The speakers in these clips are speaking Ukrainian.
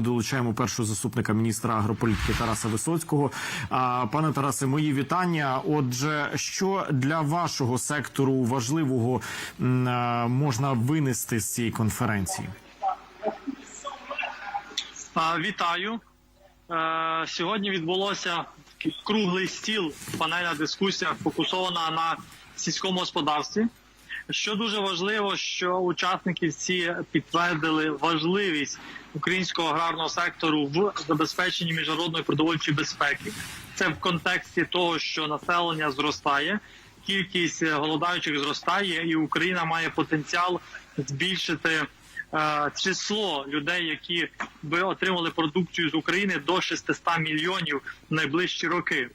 Долучаємо першого заступника міністра агрополітики Тараса Висоцького. Пане Тарасе, мої вітання. Отже, що для вашого сектору важливого можна винести з цієї конференції? Вітаю. Е, Сьогодні відбулося круглий стіл, панельна дискусія фокусована на сільському господарстві. Що дуже важливо, що учасники всі підтвердили важливість українського аграрного сектору в забезпеченні міжнародної продовольчої безпеки. Це в контексті того, що населення зростає, кількість голодаючих зростає, і Україна має потенціал збільшити е, число людей, які би отримали продукцію з України до 600 мільйонів в найближчі роки.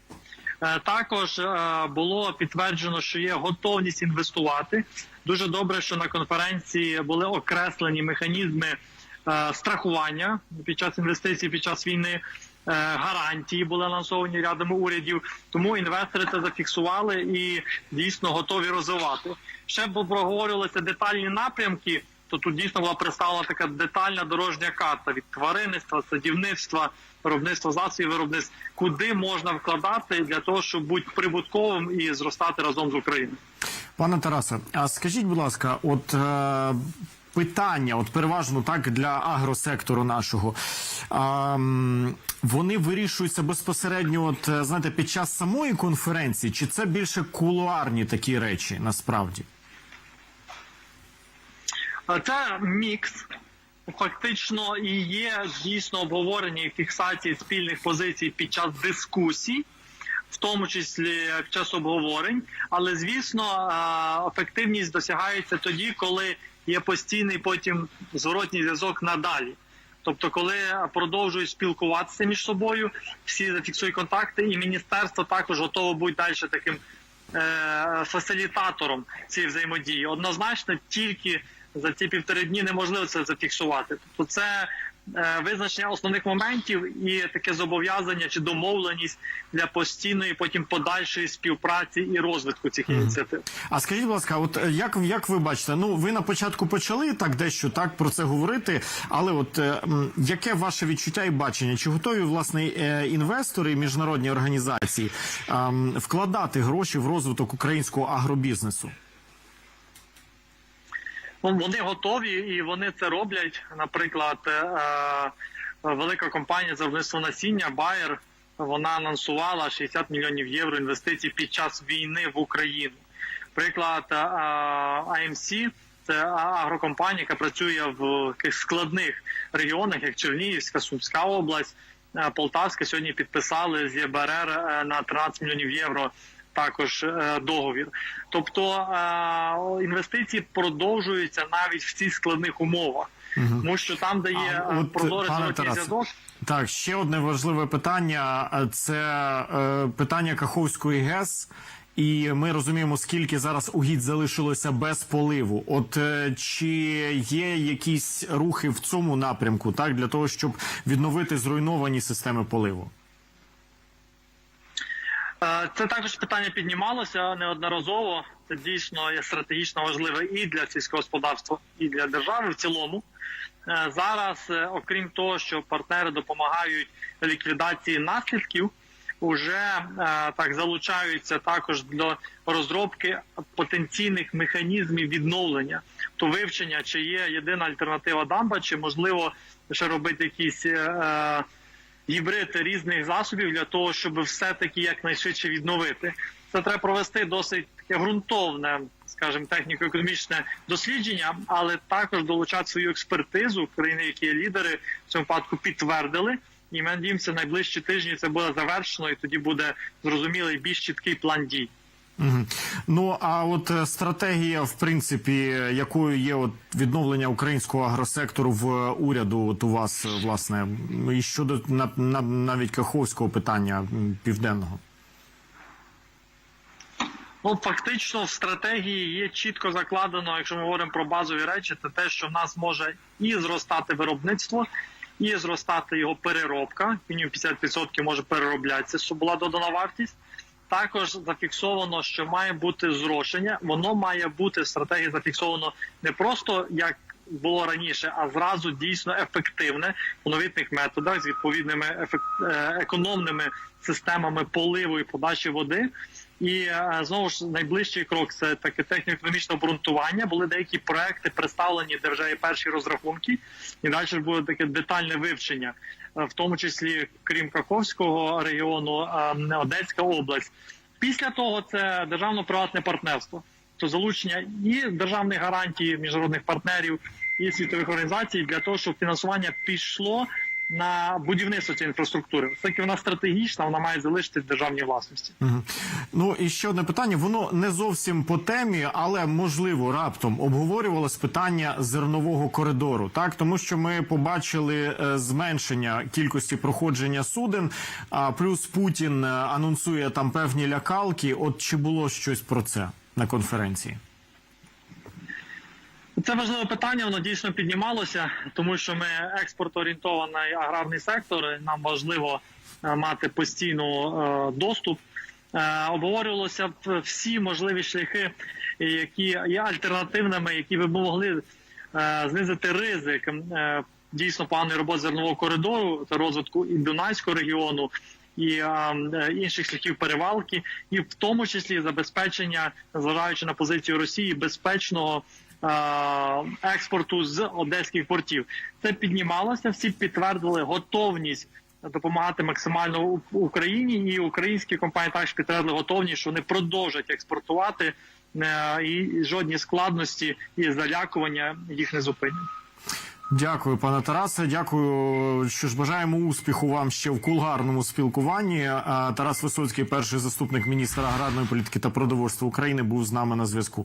Е, Також е, було підтверджено, що є готовність інвестувати. Дуже добре, що на конференції були окреслені механізми е, страхування під час інвестицій, під час війни. Гарантії були анонсовані рядом урядів, тому інвестори це зафіксували і дійсно готові розвивати. Ще проговорювалися детальні напрямки. То тут дійсно була представлена така детальна дорожня карта від тваринництва, садівництва, виробництва засобів виробництв, куди можна вкладати для того, щоб бути прибутковим і зростати разом з Україною. Пане Тарасе, а скажіть, будь ласка, от е, питання, от переважно так для агросектору нашого, а, вони вирішуються безпосередньо, от е, знаєте, під час самої конференції, чи це більше кулуарні такі речі насправді? А Це мікс. Фактично і є дійсно обговорення і фіксації спільних позицій під час дискусій, в тому числі під час обговорень. Але звісно, е, ефективність досягається тоді, коли є постійний потім зворотній зв'язок надалі. Тобто, коли продовжують спілкуватися між собою, всі зафіксують контакти, і міністерство також готово бути далі таким е, фасилітатором цієї взаємодії. Однозначно, тільки за ці півтори дні неможливо це зафіксувати. Тобто, це е, визначення основних моментів і таке зобов'язання чи домовленість для постійної, потім подальшої співпраці і розвитку цих ініціатив. А скажіть, будь ласка, от е, як, як ви бачите, ну ви на початку почали так дещо так про це говорити, але от е, яке ваше відчуття і бачення? Чи готові власне е, інвестори і міжнародні організації ем, вкладати гроші в розвиток українського агробізнесу? Вони готові і вони це роблять. Наприклад, е, е, велика компанія з виробництва насіння Bayer, вона анонсувала 60 мільйонів євро інвестицій під час війни в Україну. Приклад е, AMC – це агрокомпанія, яка працює в таких складних регіонах, як Чернігівська, Сумська область, е, Полтавська. Сьогодні підписали з ЄБРР е, на 13 мільйонів євро також е, договір. Тобто е, інвестиції продовжуються навіть в цих складних умовах, тому що там, де є е, прозорий зв'язок. Так, ще одне важливе питання це е, питання Каховської ГЕС. І ми розуміємо, скільки зараз угідь залишилося без поливу. От чи є якісь рухи в цьому напрямку, так для того, щоб відновити зруйновані системи поливу? Е, Це також питання піднімалося неодноразово. Це дійсно є стратегічно важливе і для сільського господарства, і для держави в цілому. Е, Зараз, е, окрім того, що партнери допомагають ліквідації наслідків, вже так залучаються також до розробки потенційних механізмів відновлення, то вивчення, чи є єдина альтернатива дамба, чи можливо ще робити якісь. Гібрид різних засобів для того, щоб все-таки якнайшвидше відновити. Це треба провести досить таке ґрунтовне, скажімо, техніко-економічне дослідження, але також долучати свою експертизу. Країни, які лідери в цьому випадку, підтвердили. І ми надіємося, найближчі тижні це буде завершено, і тоді буде зрозумілий більш чіткий план дій. Ну а от е, стратегія, в принципі, якою є от відновлення українського агросектору в е, уряду, от у вас е, власне, і щодо на, на, навіть каховського питання південного. Ну, фактично, в стратегії є чітко закладено, якщо ми говоримо про базові речі, це те, що в нас може і зростати виробництво, і зростати його переробка. Мінімум 50% може перероблятися, щоб була додана вартість. Також зафіксовано, що має бути зрошення. Воно має бути в стратегії зафіксовано не просто як було раніше, а зразу дійсно ефективне у новітних методах з відповідними ефект- е, економними системами поливу і подачі води. І е, знову ж найближчий крок це таке техніко-економічне обґрунтування. Були деякі проекти представлені, де є перші розрахунки, і далі буде таке детальне вивчення, е, в тому числі крім Каховського регіону, е, Одеська область. Після того це державно-приватне партнерство, то залучення і державних гарантій міжнародних партнерів, і світових організацій для того, щоб фінансування пішло на будівництво цієї інфраструктури. Оскільки вона стратегічна, вона має залишитись в державній власності. Мгм. Ну і ще одне питання. Воно не зовсім по темі, але можливо раптом обговорювалось питання зернового коридору. Так, тому що ми побачили е, зменшення кількості проходження суден. А плюс Путін е, анонсує там певні лякалки. От чи було щось про це на конференції? Це важливе питання, воно дійсно піднімалося, тому що ми експортоорієнтований аграрний сектор. Нам важливо е, мати постійно е, доступ. Е, Обговорювалося всі можливі шляхи, які є альтернативними, які би могли знизити ризик дійсно поганої роботи зернового коридору та розвитку і Дунайського регіону. І інших шляхів перевалки, і в тому числі забезпечення, зважаючи на позицію Росії, безпечного експорту з одеських портів. Це піднімалося. Всі підтвердили готовність допомагати максимально Україні, і українські компанії також підтвердили готовність, що вони продовжать експортувати, е, і жодні складності і залякування їх не зупинять. Дякую, пане Тарасе. Дякую. Що ж бажаємо успіху вам ще в кулгарному спілкуванні. Тарас Висоцький, перший заступник міністра аграрної політики та продовольства України, був з нами на зв'язку.